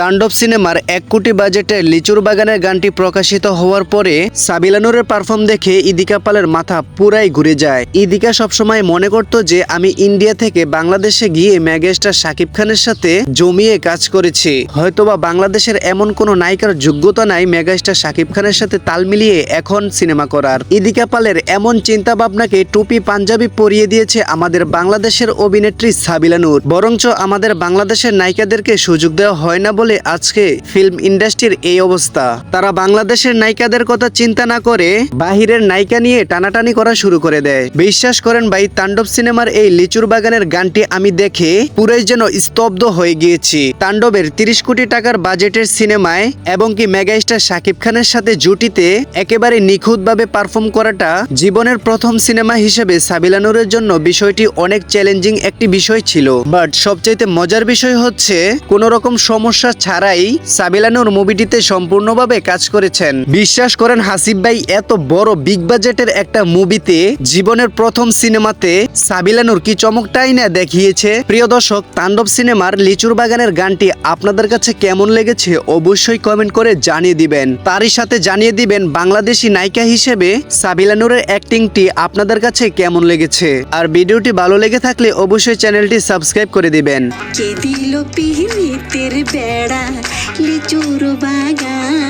তাণ্ডব সিনেমার এক কোটি বাজেটের লিচুর বাগানের গানটি প্রকাশিত হওয়ার পরে সাবিলানুরের পারফর্ম দেখে ইদিকা পালের মাথা পুরাই ঘুরে যায়। ইদিকা সবসময় মনে করত যে, আমি ইন্ডিয়া থেকে বাংলাদেশে গিয়ে মেগাস্টার শাকিব খানের সাথে জমিয়ে কাজ করেছি। হয়তোবা বাংলাদেশের এমন কোনো নায়িকার যোগ্যতা নাই মেগাস্টার শাকিব খানের সাথে তাল মিলিয়ে এখন সিনেমা করার। ইদিকা পালের এমন চিন্তা ভাবনাকে টুপি পাঞ্জাবি পরিয়ে দিয়েছে আমাদের বাংলাদেশের অভিনেত্রী সাবিলানুর। বরঞ্চ আমাদের বাংলাদেশের নায়িকাদেরকে সুযোগ দেওয়া হয় না বলে আজকে ফিল্ম ইন্ডাস্ট্রির এই অবস্থা। তারা বাংলাদেশের নায়িকাদের কথা চিন্তা না করে বাহিরের নায়িকা নিয়ে টানাটানি করা শুরু করে দেয়। বিশ্বাস করেন ভাই, তাণ্ডব সিনেমার এই লিচুর বাগানের গানটি আমি দেখে পুরাই যেন স্তব্ধ হয়ে গিয়েছি। তাণ্ডবের তিরিশ কোটি টাকার বাজেটের সিনেমায় এবং কি মেগাস্টার শাকিব খানের সাথে জুটিতে একেবারে নিখুঁতভাবে পারফর্ম করাটা জীবনের প্রথম সিনেমা হিসেবে সাবিলানুরের জন্য বিষয়টি অনেক চ্যালেঞ্জিং একটি বিষয় ছিল। বাট সবচাইতে মজার বিষয় হচ্ছে, কোন রকম সমস্যা ছাড়াই সাবিলানুর মুভিটিতে সম্পূর্ণভাবে কাজ করেছেন। বিশ্বাস করেন হাসিব ভাই এত বড় বিগ বাজেটের একটা মুভিতে জীবনের প্রথম সিনেমাতে সাবিলানুর কি চমকটাই না দেখিয়েছে? প্রিয় দর্শক, তাণ্ডব সিনেমার লিচুর বাগানের গানটি আপনাদের কাছে কেমন লেগেছে অবশ্যই কমেন্ট করে জানিয়ে দিবেন। তারই সাথে জানিয়ে দিবেন বাংলাদেশি নায়িকা হিসেবে সাবিলানুরের অ্যাক্টিংটি আপনাদের কাছে কেমন লেগেছে। আর ভিডিওটি ভালো লেগে থাকলে অবশ্যই চ্যানেলটি সাবস্ক্রাইব করে দিবেন। বেড়া লিচুর বাগানে।